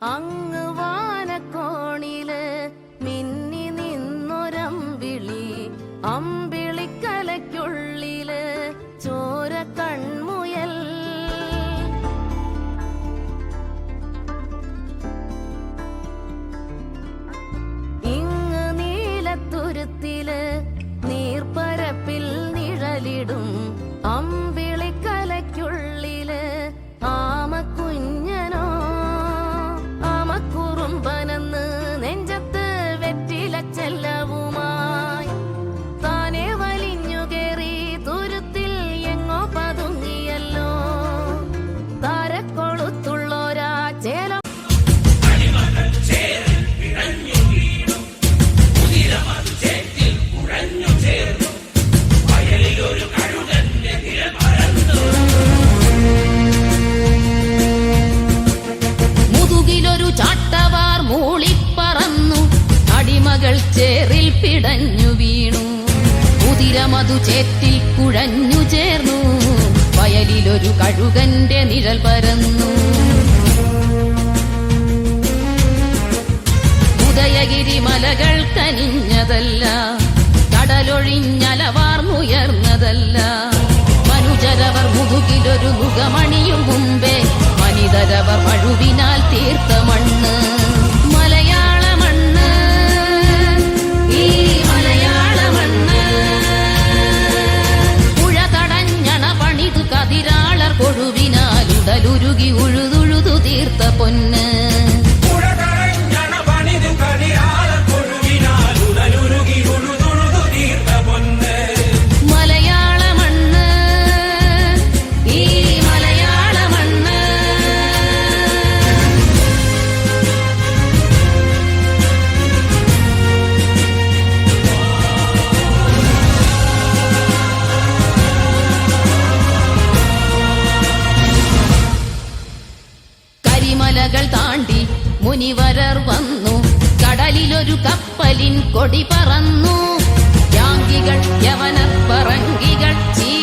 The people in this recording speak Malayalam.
അങ്ങ് വാനക്കോണിൽ മിന്നി നിന്നൊരം വിളി അമ്മ ചേറ്റിൽ കുഴഞ്ഞു ചേർന്നു. വയലിലൊരു കഴുകന്റെ നിഴൽ പരന്നു. ഉദയഗിരി മലകൾ കനിഞ്ഞതല്ല. കടലൊഴിഞ്ഞലവാർന്നുയർന്നതല്ല. മനുജരവർ മുതുകിലൊരു മുഖമണിയും മുമ്പേ മനിതരവർ മഴുവിനാൽ തീർത്ത മണ്ണ്. Boogie Woolly. കരിമലകൾ താണ്ടി മുനിവരർ വന്നു. കടലിലൊരു കപ്പലിൻ കൊടി പറന്നു. യാങ്കികൾ യവനർ പറങ്കികൾ ജീവ